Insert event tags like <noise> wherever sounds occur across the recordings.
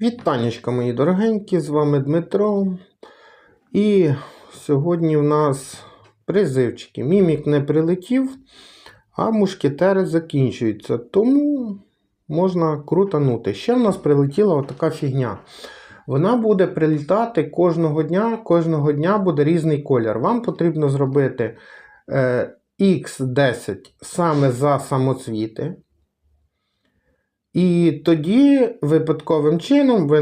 Вітанечка, мої дорогенькі, з вами Дмитро. І сьогодні в нас призивчики. Мімік не прилетів, а мушкетери закінчуються. Тому можна крутанути. Ще в нас прилетіла отака фігня. Вона буде прилітати кожного дня, кожного дня буде різний колір. Вам потрібно зробити е, X10 саме за самоцвіти. І тоді випадковим чином ви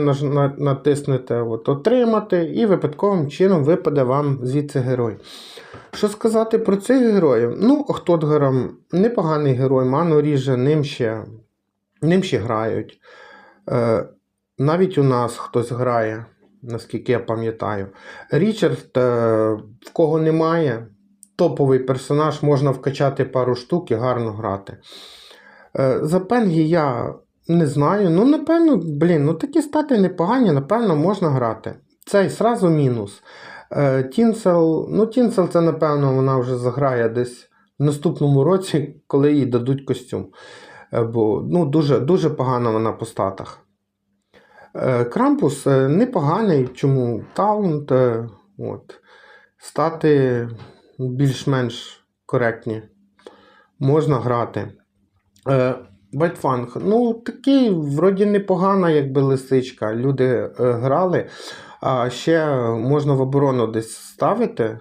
натиснете от, Отримати, і випадковим чином випаде вам звідси герой. Що сказати про цих героїв? Ну, Охтотгером непоганий герой, ману ріже, ним ще, ним ще грають. Е, навіть у нас хтось грає, наскільки я пам'ятаю. Річард, е, в кого немає, топовий персонаж, можна вкачати пару штук і гарно грати. Е, За Пенгі я не знаю. Ну, напевно, блін, ну такі стати непогані, напевно, можна грати. Цей сразу мінус. Е, Тінсел, ну, Тінсел, це, напевно, вона вже заграє десь в наступному році, коли їй дадуть костюм. Е, Бо ну, дуже, дуже погана вона по статах. Крампус непоганий, чому таунт. От. Стати більш-менш коректні. Можна грати. Е, Байтфанг, ну такий, вроді непогана, якби лисичка. Люди е, грали. А ще можна в оборону десь ставити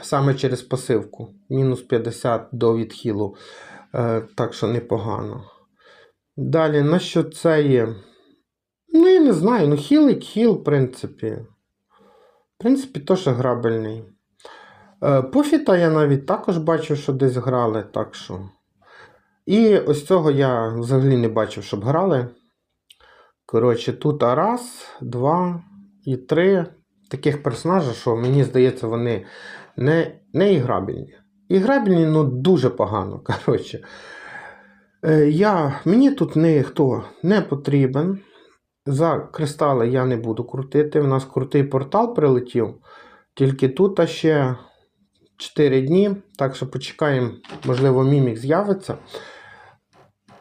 саме через пасивку. Мінус 50 до відхилу. Е, так що непогано. Далі, на що це є? Ну, я не знаю. Ну, хілик, хіл, в принципі. В принципі, теж грабельний. Е, Пофіта я навіть також бачив, що десь грали, так що. І ось цього я взагалі не бачив, щоб грали. Коротше, тут раз, два і три таких персонажа, що мені здається, вони не, не іграбельні. Іграбельні, ну дуже погано. <laughs> Коротше. Е, Я, мені тут ніхто не потрібен. За кристали я не буду крутити. У нас крутий портал прилетів. Тільки тут ще 4 дні. Так що почекаємо, можливо, мімік з'явиться.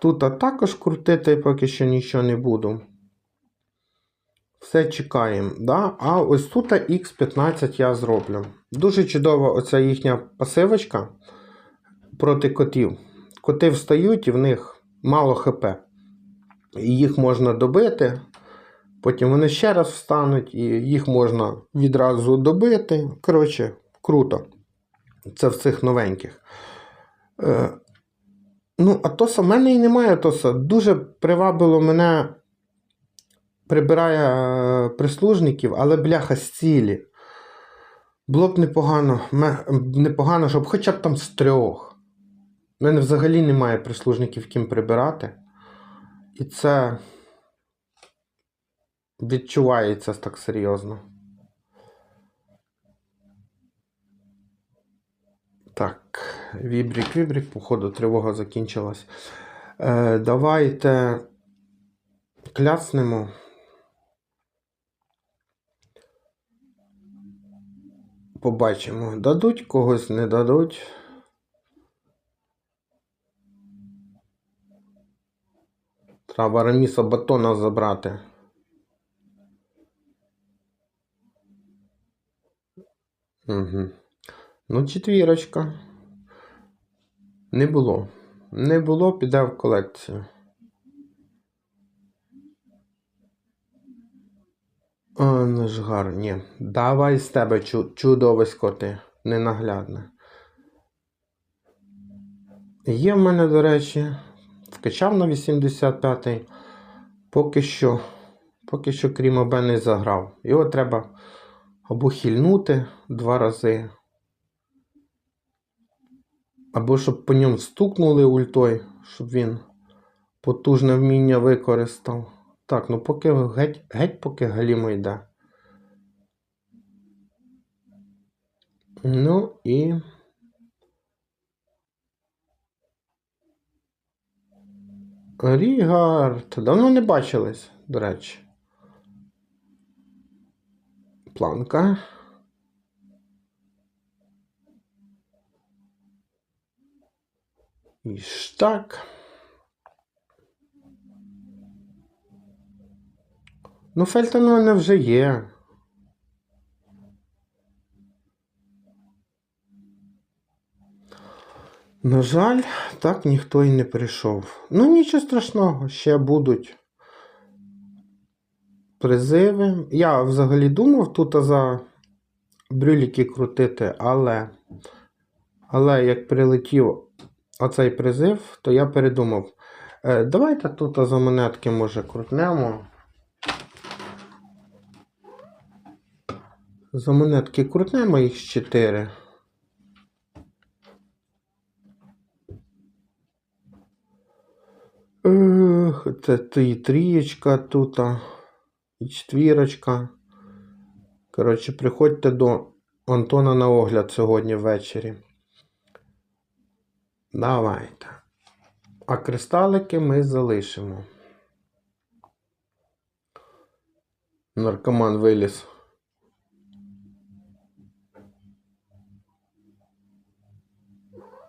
Тут також крутити поки що нічого не буду. Все чекаємо. Да? А ось тут X15 я зроблю. Дуже чудова оця їхня пасивочка проти котів. Коти встають і в них мало ХП. І їх можна добити. Потім вони ще раз встануть, і їх можна відразу добити. Коротше, круто. Це в цих новеньких. Ну, Атоса в мене і немає Атоса. Дуже привабило мене прибирає е, прислужників, але бляха з цілі. Було б непогано, непогано, щоб хоча б там з трьох. У мене взагалі немає прислужників, ким прибирати. І це відчувається так серйозно. Так, вібрік, вібрік, походу, тривога закінчилась. Е, давайте кляснемо. Побачимо, дадуть когось, не дадуть. Треба Раміса батона забрати. Угу. Ну, четвірочка. Не було. Не було, піде в колекцію. О, ну ж гар, ні. Давай з тебе чу- чудовисько ти, ненаглядне. Є в мене, до речі, вкачав на 85-й. Поки що, поки що, крім ОБ, не заграв. Його треба або хильнути два рази. Або щоб по ньому стукнули ультой, щоб він потужне вміння використав. Так, ну поки геть, геть поки галімо йде. Ну і. Рігард. Давно не бачились, до речі. Планка. І штак. Ну, Фельтон у мене вже є. На жаль, так ніхто і не прийшов. Ну, нічого страшного, ще будуть призиви. Я взагалі думав тут за брюліки крутити, але, але як прилетів оцей призив, то я передумав. Е, давайте тут за монетки, може, крутнемо. За монетки крутнемо їх 4. Ех, це і трієчка тут, і четвірочка. Коротше, приходьте до Антона на огляд сьогодні ввечері. Давайте. А кристалики ми залишимо. Наркоман виліз.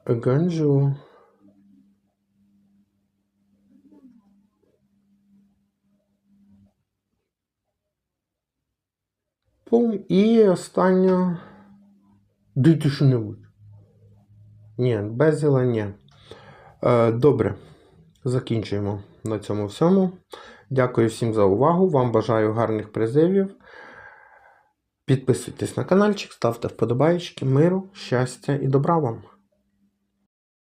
Ганджу. Пум. І останнє. Дайте що-небудь. Ні, безіла ні. Е, добре. Закінчуємо на цьому всьому. Дякую всім за увагу. Вам бажаю гарних призивів. Підписуйтесь на каналчик, ставте вподобайки, миру, щастя і добра вам.